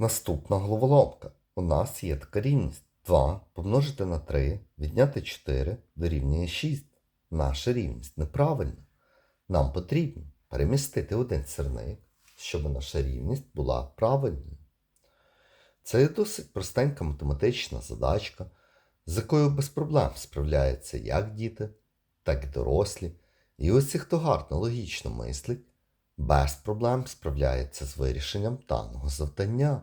Наступна головоломка. У нас є така рівність. 2 помножити на 3, відняти 4 дорівнює 6. Наша рівність неправильна. Нам потрібно перемістити один сірник, щоб наша рівність була правильною. Це досить простенька математична задачка, з якою без проблем справляються як діти, так і дорослі. І усі, хто гарно логічно мислить, без проблем справляється з вирішенням даного завдання.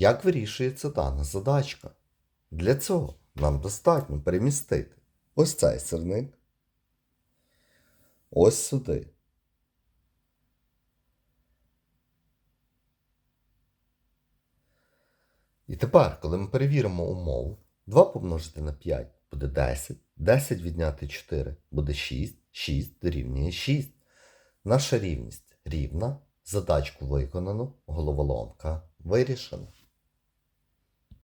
Як вирішується дана задачка? Для цього нам достатньо перемістити ось цей сирник, ось сюди. І тепер, коли ми перевіримо умову, 2 помножити на 5 буде 10, 10 відняти 4 буде 6, 6 дорівнює 6. Наша рівність рівна, задачку виконано, головоломка вирішена.